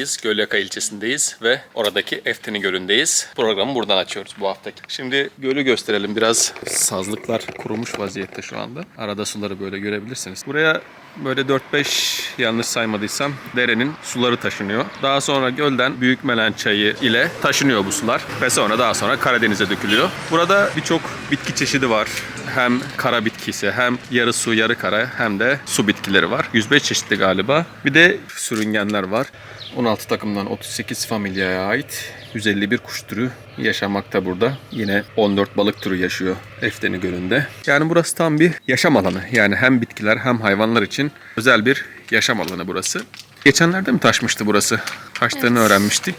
Gölyaka'dayız. Gölyaka ilçesindeyiz ve oradaki Efteni Gölü'ndeyiz. Programı buradan açıyoruz bu haftaki. Şimdi gölü gösterelim. Biraz sazlıklar kurumuş vaziyette şu anda. Arada suları böyle görebilirsiniz. Buraya böyle 4-5 yanlış saymadıysam derenin suları taşınıyor. Daha sonra gölden Büyük Melen çayı ile taşınıyor bu sular ve sonra daha sonra Karadeniz'e dökülüyor. Burada birçok bitki çeşidi var. Hem kara bitkisi hem yarı su yarı kara hem de su bitkileri var. 105 çeşitli galiba. Bir de sürüngenler var. 16 takımdan 38 familyaya ait 151 kuş türü yaşamakta burada. Yine 14 balık türü yaşıyor Efteni Gölü'nde. Yani burası tam bir yaşam alanı. Yani hem bitkiler hem hayvanlar için özel bir yaşam alanı burası. Geçenlerde mi taşmıştı burası? Taştığını öğrenmiştik.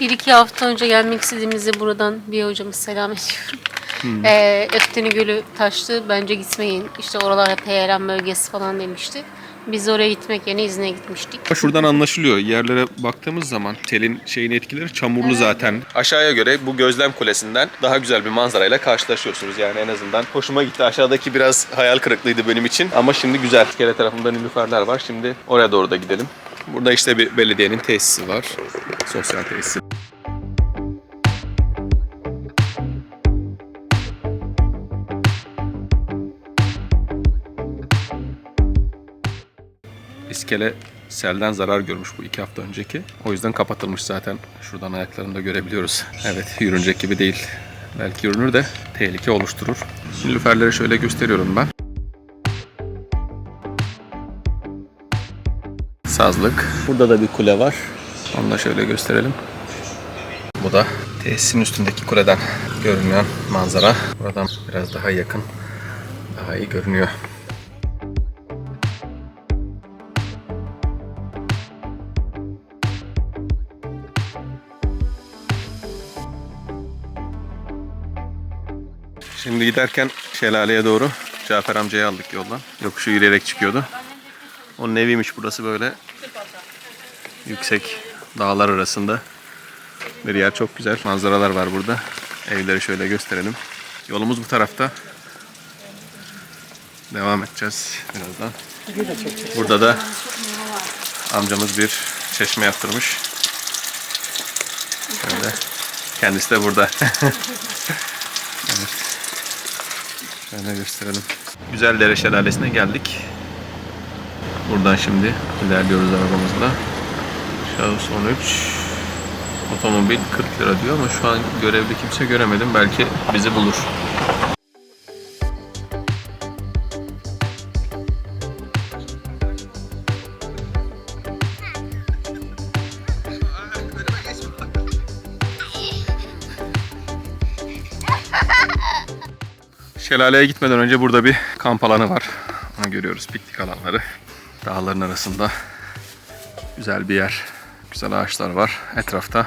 Bir iki hafta önce gelmek istediğimizde buradan bir hocamız selam ediyorum. Ee, Öfteni Gölü taştı. Bence gitmeyin. İşte oralar hep heyelan bölgesi falan demişti. Biz oraya gitmek yerine izne gitmiştik. Şuradan anlaşılıyor. Yerlere baktığımız zaman telin şeyin etkileri çamurlu zaten. Aşağıya göre bu gözlem kulesinden daha güzel bir manzarayla karşılaşıyorsunuz. Yani en azından hoşuma gitti. Aşağıdaki biraz hayal kırıklığıydı benim için. Ama şimdi güzel. İskele tarafında nilüferler var. Şimdi oraya doğru da gidelim. Burada işte bir belediyenin tesisi var. Sosyal tesisi. İskele selden zarar görmüş bu iki hafta önceki. O yüzden kapatılmış zaten. Şuradan ayaklarını da görebiliyoruz. Evet yürünecek gibi değil. Belki yürünür de tehlike oluşturur. Nilüferleri şöyle gösteriyorum ben. Sazlık. Burada da bir kule var. Onu da şöyle gösterelim. Bu da tesisin üstündeki kuleden görünen manzara. Buradan biraz daha yakın, daha iyi görünüyor. Şimdi giderken şelaleye doğru Cafer amcayı aldık yoldan. Yokuşu yürüyerek çıkıyordu. Onun eviymiş burası böyle. Yüksek dağlar arasında. Bir yer çok güzel. Manzaralar var burada. Evleri şöyle gösterelim. Yolumuz bu tarafta. Devam edeceğiz birazdan. Burada da amcamız bir çeşme yaptırmış. Şöyle. Kendisi de burada. Şöyle gösterelim. Güzeldere Şelalesi'ne geldik. Buradan şimdi ilerliyoruz arabamızla. Şahıs 13. Otomobil 40 lira diyor ama şu an görevli kimse göremedim. Belki bizi bulur. Şelaleye gitmeden önce burada bir kamp alanı var. Onu görüyoruz piknik alanları. Dağların arasında güzel bir yer. Güzel ağaçlar var etrafta.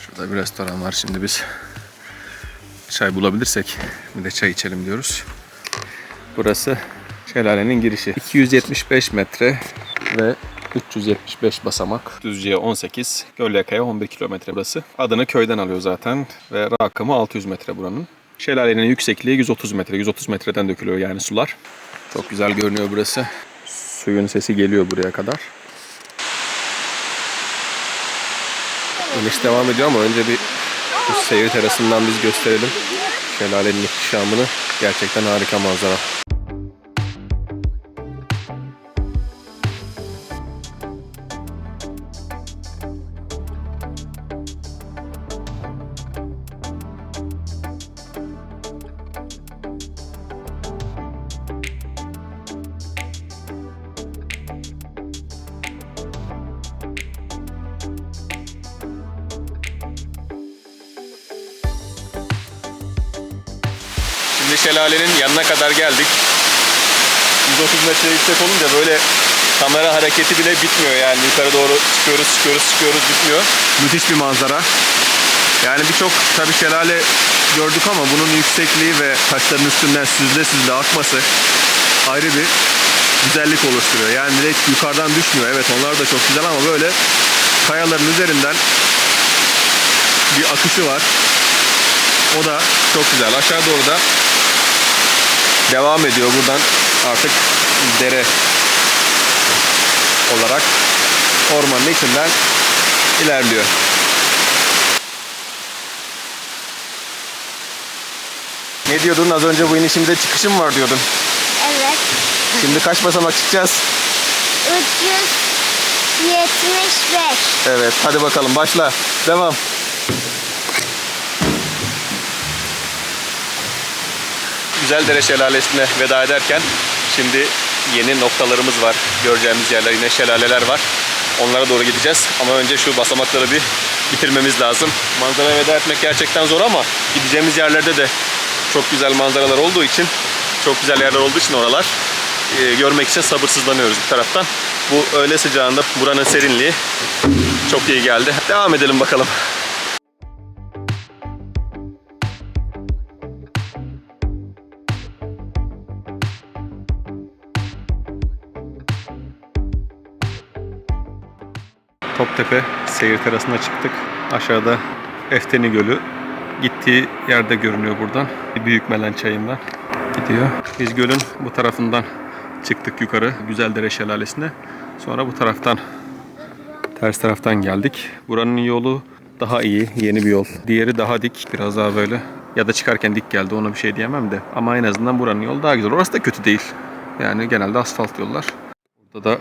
Şurada bir restoran var. Şimdi biz çay bulabilirsek bir de çay içelim diyoruz. Burası şelalenin girişi. 275 metre ve 375 basamak. Düzce'ye 18, Gölyaka'ya 11 kilometre burası. Adını köyden alıyor zaten ve rakımı 600 metre buranın. Şelalenin yüksekliği 130 metre. 130 metreden dökülüyor yani sular. Çok güzel görünüyor burası. Suyun sesi geliyor buraya kadar. İniş devam ediyor ama önce bir seyir terasından biz gösterelim. Şelalenin ihtişamını. Gerçekten harika manzara. Şelalenin yanına kadar geldik. 130 metre yüksek olunca böyle kamera hareketi bile bitmiyor yani yukarı doğru çıkıyoruz çıkıyoruz çıkıyoruz bitmiyor. Müthiş bir manzara. Yani birçok tabi şelale gördük ama bunun yüksekliği ve taşların üstünden süzle süzle akması ayrı bir güzellik oluşturuyor. Yani direkt yukarıdan düşmüyor. Evet onlar da çok güzel ama böyle kayaların üzerinden bir akışı var. O da çok güzel. Aşağı doğru da devam ediyor buradan artık dere olarak ormanın içinden ilerliyor. Ne diyordun az önce bu inişimde çıkışım var diyordun. Evet. Şimdi kaç basamak çıkacağız? 375. Evet hadi bakalım başla. Devam. Güzeldere Şelalesi'ne veda ederken şimdi yeni noktalarımız var. Göreceğimiz yerler yine şelaleler var. Onlara doğru gideceğiz. Ama önce şu basamakları bir bitirmemiz lazım. Manzaraya veda etmek gerçekten zor ama gideceğimiz yerlerde de çok güzel manzaralar olduğu için çok güzel yerler olduğu için oralar e, görmek için sabırsızlanıyoruz bir taraftan. Bu öğle sıcağında buranın serinliği çok iyi geldi. Devam edelim bakalım. Toptepe seyir terasına çıktık. Aşağıda Efteni Gölü gittiği yerde görünüyor buradan. Büyük Melen çayından gidiyor. Biz gölün bu tarafından çıktık yukarı Güzeldere Şelalesi'ne. Sonra bu taraftan ters taraftan geldik. Buranın yolu daha iyi, yeni bir yol. Diğeri daha dik, biraz daha böyle. Ya da çıkarken dik geldi, ona bir şey diyemem de. Ama en azından buranın yolu daha güzel. Orası da kötü değil. Yani genelde asfalt yollar. Burada da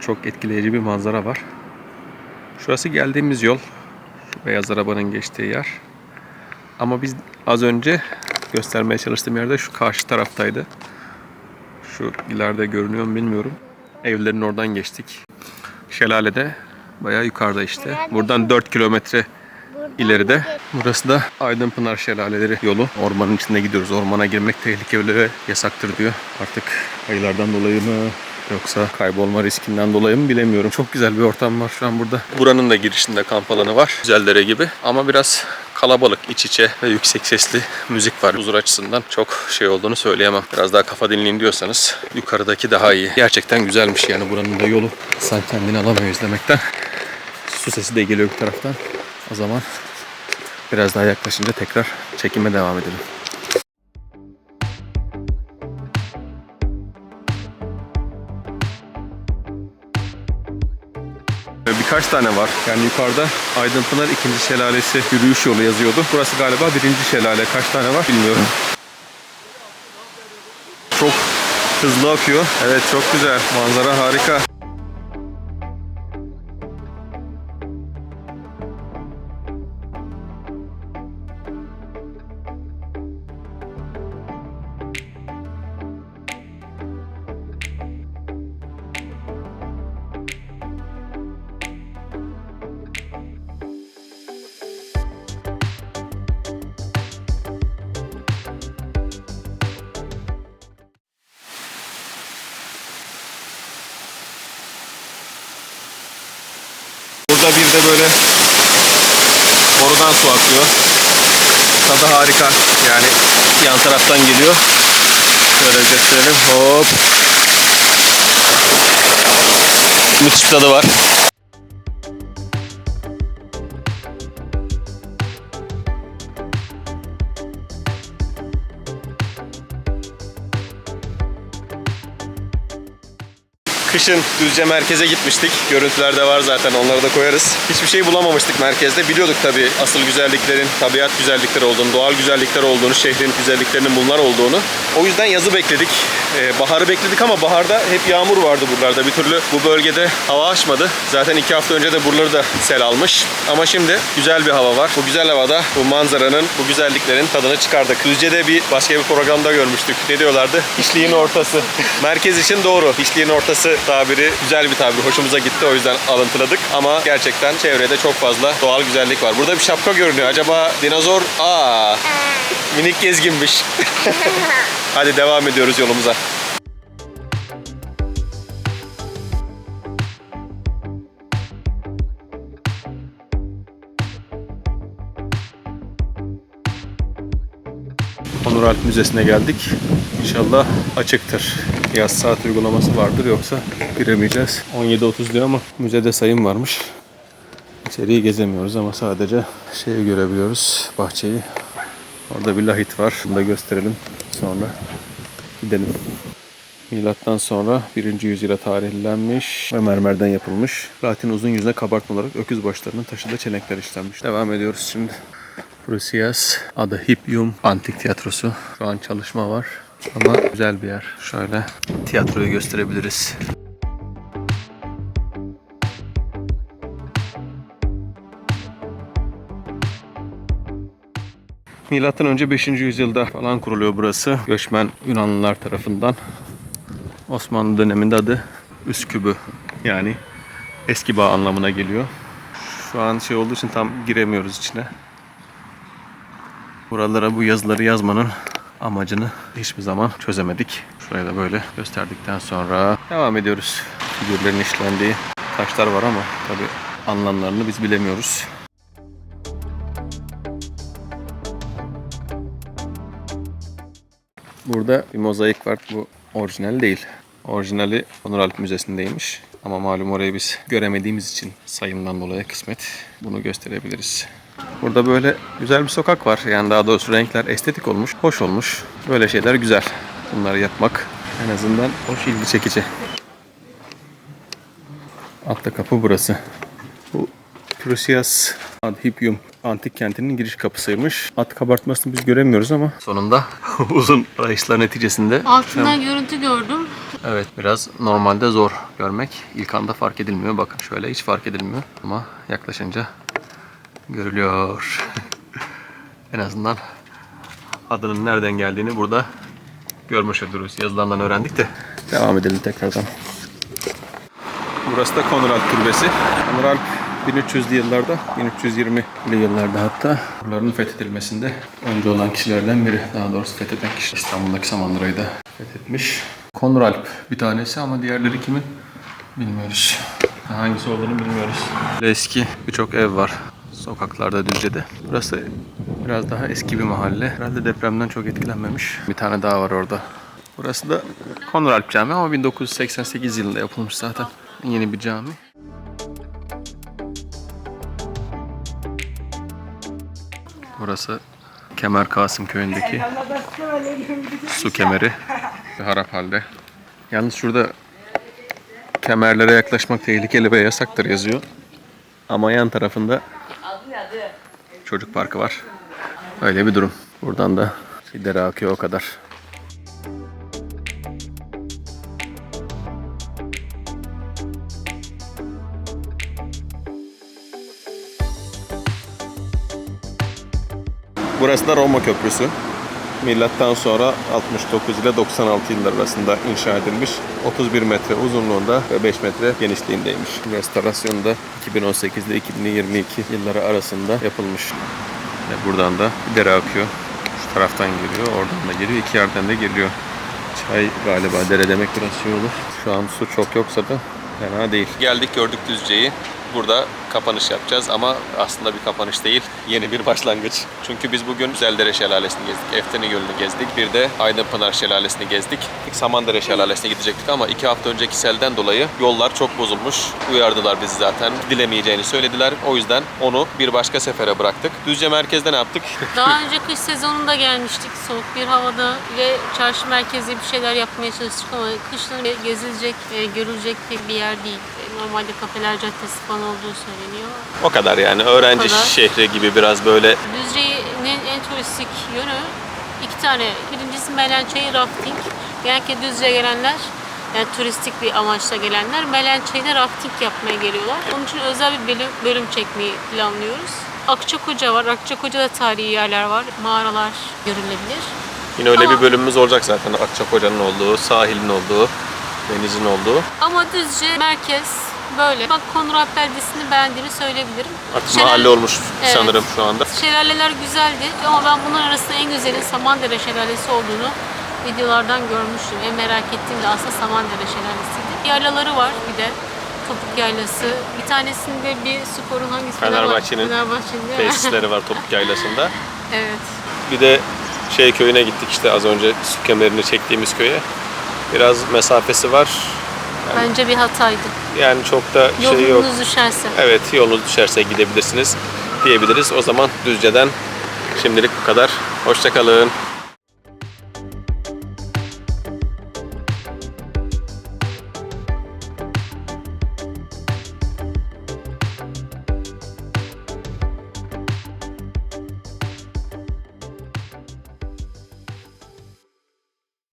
çok etkileyici bir manzara var. Şurası geldiğimiz yol. Şu beyaz arabanın geçtiği yer. Ama biz az önce göstermeye çalıştığım yerde şu karşı taraftaydı. Şu ileride görünüyor mu bilmiyorum. Evlerin oradan geçtik. Şelalede bayağı yukarıda işte. Buradan 4 kilometre ileride. Burası da Aydınpınar Şelaleleri yolu. Ormanın içinde gidiyoruz. Ormana girmek tehlikeli ve yasaktır diyor. Artık ayılardan dolayı mı yoksa kaybolma riskinden dolayı mı bilemiyorum. Çok güzel bir ortam var şu an burada. Buranın da girişinde kamp alanı var. Güzeldere gibi ama biraz kalabalık, iç içe ve yüksek sesli müzik var. Huzur açısından çok şey olduğunu söyleyemem. Biraz daha kafa dinleyin diyorsanız yukarıdaki daha iyi. Gerçekten güzelmiş yani buranın da yolu. Sen kendini alamıyor izlemekten. Su sesi de geliyor bir taraftan. O zaman biraz daha yaklaşınca tekrar çekime devam edelim. Birkaç tane var. Yani yukarıda Aydınpınar ikinci şelalesi yürüyüş yolu yazıyordu. Burası galiba birinci şelale. Kaç tane var bilmiyorum. Çok hızlı akıyor. Evet çok güzel. Manzara harika. Burada bir de böyle borudan su akıyor. Tadı harika. Yani yan taraftan geliyor. Şöyle gösterelim. Hop. Müthiş tadı var. Kışın Düzce merkeze gitmiştik. Görüntülerde var zaten onları da koyarız. Hiçbir şey bulamamıştık merkezde. Biliyorduk tabii asıl güzelliklerin, tabiat güzellikleri olduğunu, doğal güzellikler olduğunu, şehrin güzelliklerinin bunlar olduğunu. O yüzden yazı bekledik. Ee, baharı bekledik ama baharda hep yağmur vardı buralarda. Bir türlü bu bölgede hava açmadı. Zaten iki hafta önce de buraları da sel almış. Ama şimdi güzel bir hava var. Bu güzel havada bu manzaranın, bu güzelliklerin tadını çıkardık. Düzce'de bir başka bir programda görmüştük. Ne diyorlardı? Hiçliğin ortası. Merkez için doğru. Hiçliğin ortası tabiri güzel bir tabir. Hoşumuza gitti o yüzden alıntıladık. Ama gerçekten çevrede çok fazla doğal güzellik var. Burada bir şapka görünüyor. Acaba dinozor? Aa, minik gezginmiş. Hadi devam ediyoruz yolumuza. Onur Alp Müzesi'ne geldik. İnşallah açıktır. Yaz saat uygulaması vardır yoksa giremeyeceğiz. 17.30 diyor ama müzede sayım varmış. İçeriği gezemiyoruz ama sadece şeyi görebiliyoruz. Bahçeyi. Orada bir lahit var. Bunu da gösterelim. Sonra gidelim. Milattan sonra 1. yüzyıla tarihlenmiş ve mermerden yapılmış. Latin uzun yüzüne kabartma olarak öküz başlarının taşıdığı çelenkler işlenmiş. Devam ediyoruz şimdi. Prusias adı Hippium Antik Tiyatrosu. Şu an çalışma var ama güzel bir yer. Şöyle tiyatroyu gösterebiliriz. Milattan önce 5. yüzyılda falan kuruluyor burası. Göçmen Yunanlılar tarafından. Osmanlı döneminde adı Üskübü yani eski bağ anlamına geliyor. Şu an şey olduğu için tam giremiyoruz içine. Buralara bu yazıları yazmanın amacını hiçbir zaman çözemedik. Şurayı da böyle gösterdikten sonra devam ediyoruz. Figürlerin işlendiği taşlar var ama tabi anlamlarını biz bilemiyoruz. Burada bir mozaik var. Bu orijinal değil. Orijinali Onur Alp Müzesi'ndeymiş. Ama malum orayı biz göremediğimiz için sayımdan dolayı kısmet bunu gösterebiliriz. Burada böyle güzel bir sokak var. Yani daha doğrusu renkler estetik olmuş, hoş olmuş. Böyle şeyler güzel. Bunları yapmak en azından hoş ilgi çekici. Altta kapı burası. Bu Prusias Adhipium antik kentinin giriş kapısıymış. At kabartmasını biz göremiyoruz ama sonunda uzun arayışlar neticesinde Altından görüntü gördüm. Evet biraz normalde zor görmek. İlk anda fark edilmiyor. Bakın şöyle hiç fark edilmiyor. Ama yaklaşınca görülüyor. en azından adının nereden geldiğini burada görmüş oluruz. Yazılardan öğrendik de. Devam edelim tekrardan. Burası da Konrad Türbesi. Konrad 1300'lü yıllarda, 1320'li yıllarda hatta buraların fethedilmesinde önce olan kişilerden biri. Daha doğrusu fetheden kişi İstanbul'daki Samandıra'yı da fethetmiş. Konralp bir tanesi ama diğerleri kimin bilmiyoruz. Hangisi olduğunu bilmiyoruz. Eski birçok ev var sokaklarda Düzce'de. Burası biraz daha eski bir mahalle. Herhalde depremden çok etkilenmemiş. Bir tane daha var orada. Burası da Konralp Camii ama 1988 yılında yapılmış zaten. Yeni bir cami. Burası Kemer Kasım köyündeki su kemeri harap halde. Yalnız şurada kemerlere yaklaşmak tehlikeli ve yasaktır yazıyor. Ama yan tarafında çocuk parkı var. Öyle bir durum. Buradan da dere akıyor o kadar. Burası da Roma Köprüsü. Milattan sonra 69 ile 96 yıllar arasında inşa edilmiş. 31 metre uzunluğunda ve 5 metre genişliğindeymiş. Restorasyonu da 2018 ile 2022 yılları arasında yapılmış. Buradan da bir dere akıyor. Şu taraftan geliyor, oradan da geliyor. iki yerden de geliyor. Çay galiba dere demek biraz şey olur. Şu an su çok yoksa da fena değil. Geldik gördük Düzce'yi. Burada kapanış yapacağız ama aslında bir kapanış değil. Yeni bir başlangıç. Çünkü biz bugün Güzeldere Şelalesi'ni gezdik. Efteni Gölü'nü gezdik. Bir de Aydınpınar Şelalesi'ni gezdik. İlk Samandere Şelalesi'ne gidecektik ama iki hafta önceki selden dolayı yollar çok bozulmuş. Uyardılar bizi zaten. Dilemeyeceğini söylediler. O yüzden onu bir başka sefere bıraktık. Düzce merkezde ne yaptık? Daha önce kış sezonunda gelmiştik. Soğuk bir havada ve çarşı merkezi bir şeyler yapmaya çalıştık ama kışın gezilecek, e, görülecek bir yer değil. E, Normalde kafeler caddesi falan olduğu söyleniyor. O kadar yani. Öğrenci kadar. şehri gibi biraz böyle Düzce'nin en turistik yönü iki tane. Birincisi Melençayı rafting. Genellikle Düzce'ye gelenler yani turistik bir amaçla gelenler Melençayı'da rafting yapmaya geliyorlar. Onun için özel bir bölüm, bölüm çekmeyi planlıyoruz. Akçakoca var. Akçakoca'da tarihi yerler var. Mağaralar görülebilir. yine öyle Ama- bir bölümümüz olacak zaten. Akçakoca'nın olduğu, sahilin olduğu, denizin olduğu. Ama Düzce merkez böyle. Bak Konrad beldesini beğendiğimi söyleyebilirim. Artık Şelale- mahalle olmuş Evet. sanırım şu anda. Şelaleler güzeldi ama ben bunların arasında en güzelin Samandere Şelalesi olduğunu videolardan görmüştüm. En merak ettiğim de aslında Samandere Şelalesi'ydi. Yaylaları var bir de. Topuk Yaylası. Bir tanesinde bir sporun hangisi? Fenerbahçe'nin mi? Tesisleri var Topuk Yaylası'nda. evet. Bir de şey köyüne gittik işte az önce su kemerini çektiğimiz köye. Biraz mesafesi var. Bence bir hataydı. Yani çok da şey yok. Yolunuz düşerse. Evet yolunuz düşerse gidebilirsiniz diyebiliriz. O zaman Düzce'den şimdilik bu kadar. Hoşçakalın.